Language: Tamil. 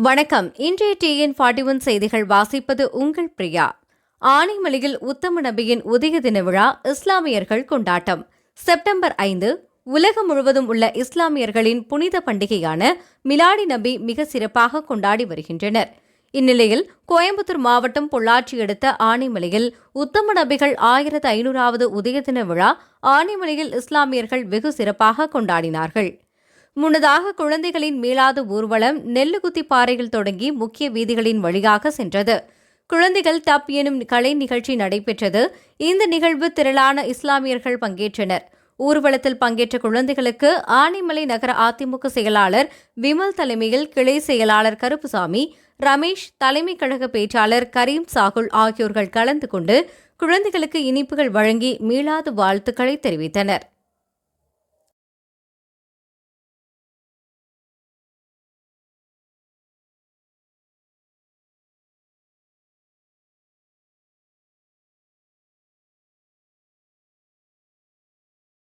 வணக்கம். இன்றைய டிஎன் ஃபார்ட்டி ஒன் செய்திகள் வாசிப்பது உங்கள் பிரியா. ஆனைமலையில் உத்தம நபியின் உதய தின விழா இஸ்லாமியர்கள் கொண்டாட்டம். செப்டம்பர் ஐந்து உலகம் முழுவதும் உள்ள இஸ்லாமியர்களின் புனித பண்டிகையான மிலாடி நபி மிக சிறப்பாக கொண்டாடி வருகின்றனர். இந்நிலையில் கோயம்புத்தூர் மாவட்டம் பொள்ளாச்சி அடுத்த ஆனைமலையில் உத்தம நபிகள் ஆயிரத்து ஐநூறாவது உதய தின விழா ஆனைமலையில் இஸ்லாமியர்கள் வெகு சிறப்பாக கொண்டாடினார்கள். முன்னதாக குழந்தைகளின் மீளாத ஊர்வலம் நெல்லுகுத்தி பாறையில் தொடங்கி முக்கிய வீதிகளின் வழியாக சென்றது. குழந்தைகள் தப் எனும் கலை நிகழ்ச்சி நடைபெற்றது. இந்த நிகழ்வு திரளான இஸ்லாமியர்கள் பங்கேற்றனர். ஊர்வலத்தில் பங்கேற்ற குழந்தைகளுக்கு ஆனைமலை நகர அதிமுக செயலாளர் விமல் தலைமையில் கிளை செயலாளர் கருப்புசாமி ரமேஷ் தலைமை கழக பேச்சாளர் கரீம் சாகுல் ஆகியோர்கள் கலந்து கொண்டு குழந்தைகளுக்கு இனிப்புகள் வழங்கி மீளாது வாழ்த்துக்களை தெரிவித்தனர்.